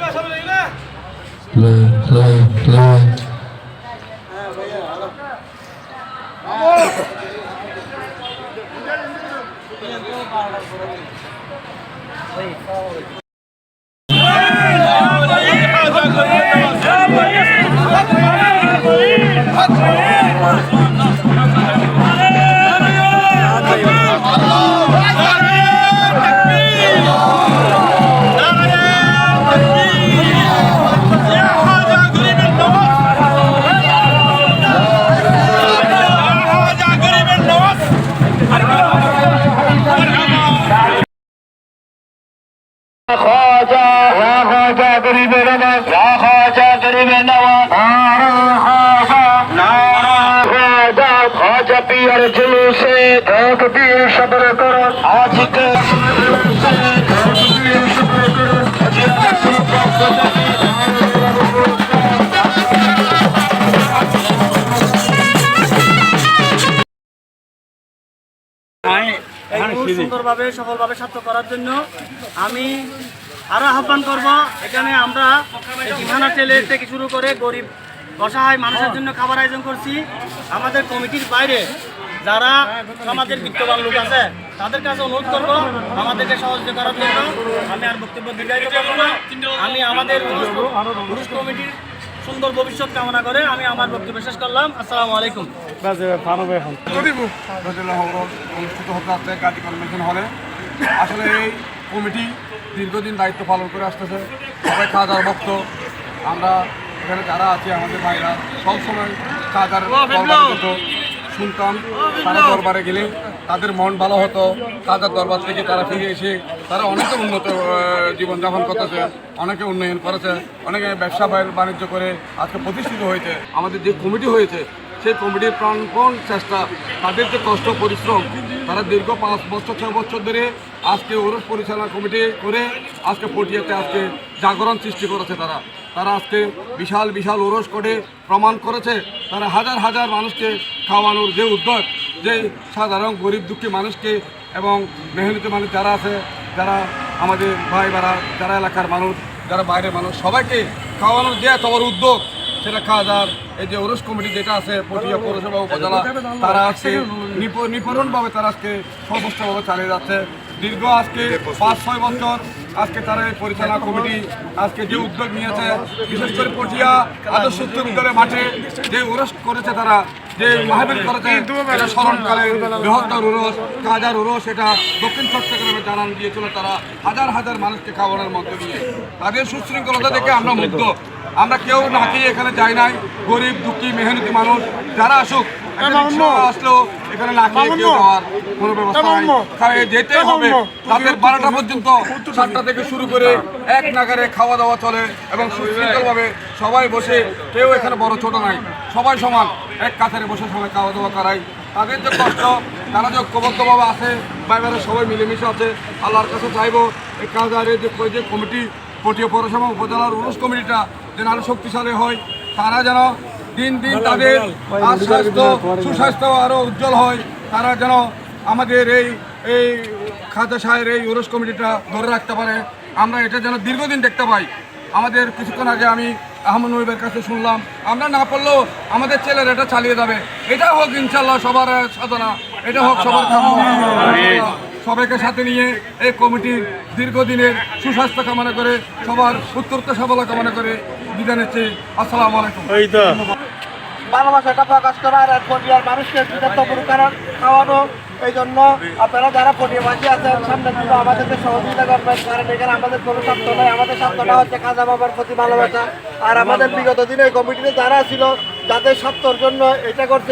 ভাইয়া খাজা ইয়া খাজা গরিবের নওয়াজ ইয়া খাজা গরিবের নওয়াজ নারা খাজা নারা খাজা খাজা পিয়ার জুলুসে তকবীর সবর করো। আজকে সুন্দরভাবে, সফলভাবে সার্থক করার জন্য আমি আরও আহ্বান করব। এখানে আমরা ইমানা টেলের থেকে শুরু করে গরিব, অসহায় মানুষের জন্য খাবার আয়োজন করছি। আমাদের কমিটির বাইরে যারা সমাজের বিত্তবান লোক আছে, তাদের কাছে অনুরোধ করব, আমাদেরকে সহযোগিতা করার জন্য। আমি আর বক্তব্য দীর্ঘায়িত করব না। আমি আমাদের পুরুষ কমিটির সুন্দর ভবিষ্যৎ কামনা করে আমি আমার বক্তব্য শেষ করলাম। আসসালামু আলাইকুম। অনুষ্ঠিত হতে আসছে গাজী কনভেনশন হলে। আসলে এই কমিটি দীর্ঘদিন দায়িত্ব পালন করে আসতেছে। সবাই খাওয়া ভক্ত। আমরা এখানে যারা আছে আমাদের ভাইরা সবসময় হতো শুনতাম তারা দরবারে গেলে তাদের মন ভালো হতো, তাদের দরবার থেকে তারা ফিরে এসে তারা অনেকে উন্নত জীবনযাপন করতেছে, অনেকে উন্নয়ন করেছে, অনেকে ব্যবসা, বাণিজ্য করে আজকে প্রতিষ্ঠিত হয়েছে। আমাদের যে কমিটি হয়েছে, সেই কমিটির প্রাণপণ চেষ্টা, তাদের যে কষ্ট, পরিশ্রম, তারা দীর্ঘ পাঁচ বছর, ছয় বছর ধরে আজকে ওরস পরিচালনা কমিটি করে আজকে পটিয়াতে আজকে জাগরণ সৃষ্টি করেছে তারা। তারা আজকে বিশাল বিশাল ওরস করে প্রমাণ করেছে, তারা হাজার হাজার মানুষকে খাওয়ানোর যে উদ্যোগ যে সাধারণ গরিব দুঃখী মানুষকে এবং মেহনতি মানুষ যারা আছে, যারা আমাদের ভাই বারা যারা এলাকার মানুষ, যারা বাইরের মানুষ, সবাইকে খাওয়ানোর যে বড় উদ্যোগ, সেটা খাওয়াদার এই যে ওরস কমিটি যেটা আছে, পটিয়া পৌরসভা উপজেলা, তারা আজকে নিপ- নিপরণভাবে তারা আজকে সর্বোচ্চভাবে চালিয়ে যাচ্ছে। দীর্ঘ আজকে পাঁচ ছয় বছর আজকে তারা এই পরিচালনা কমিটি আজকে যে উদ্যোগ নিয়েছে, বিশেষ করে পটিয়া আদর্শ উচ্চ বিদ্যালয় মাঠে যে ওরস করেছে তারা যে মাহবিল করেছে এটা স্মরণকালে বৃহত্তর উরস কাজার উরস এটা দক্ষিণ চট্টগ্রামে জানান দিয়েছিল তারা হাজার হাজার মানুষকে খাওয়ানোর মধ্য দিয়ে। তাদের সুশৃঙ্খলতা দেখে আমরা মুগ্ধ। আমরা কেউ না খেয়ে এখানে যাই নাই গরিব দুঃখী মেহনতি মানুষ যারা আসুক এখানে না খেয়ে কেউ যাওয়ার কোনো ব্যবস্থা নাই। খাইয়ে যেতে হবে। রাতের বারোটা পর্যন্ত সাতটা থেকে শুরু করে এক নাগারে খাওয়া দাওয়া চলে এবং সুশৃঙ্খলভাবে সবাই বসে কেউ এখানে বড় ছোট নাই। সবাই সমান। এক কাতারে বসে সবাই খাওয়া দাওয়া করাই তাদের যে কষ্ট তারা যে ঐক্যবদ্ধভাবে আছে সবাই মিলেমিশে আছে আল্লাহর কাছে চাইব এই কাজের যে যে কমিটি পটিয়া পৌরসভা উপজেলার উরুস কমিটিটা যেন আরও শক্তিশালী হয় তারা যেন দিন দিন তাদের স্বাস্থ্য সুস্বাস্থ্য আরও উজ্জ্বল হয়। তারা যেন আমাদের এই এই খাজা সাহের এই ওরস কমিটিটা ধরে রাখতে পারে। আমরা এটা যেন দীর্ঘদিন দেখতে পাই। আমাদের কিছুক্ষণ আগে আমি আহমদ নইবের কাছে শুনলাম আমরা না পড়লেও আমাদের ছেলেরা এটা চালিয়ে যাবে। এটা হোক ইনশাল্লাহ সবার সাধনা। এটা হোক সবার সবাইকে সাথে নিয়ে এই কমিটির দীর্ঘদিনের সুস্বাস্থ্য কামনা করে সবার উত্তরোত্তর সফলতা কামনা করে বিদায় নিচ্ছি। আসসালামু আলাইকুম। ভালোবাসাটা প্রকাশ করা আর পটিয়ার মানুষকে যথার্থ কারণ খাওয়ানো এই জন্য আপনারা যারা পটিয়াবাসী আছেন, সামনে কিন্তু আমাদেরকে সহযোগিতা করবেন, কারণ এখানে আমাদের কোনো স্বার্থ নয় আমাদের স্বার্থটা হচ্ছে খাজা বাবার প্রতি ভালোবাসা। আর আমাদের বিগত দিনে কমিটিতে যারা ছিল, যাদের স্বার্থর জন্য এটা করছে।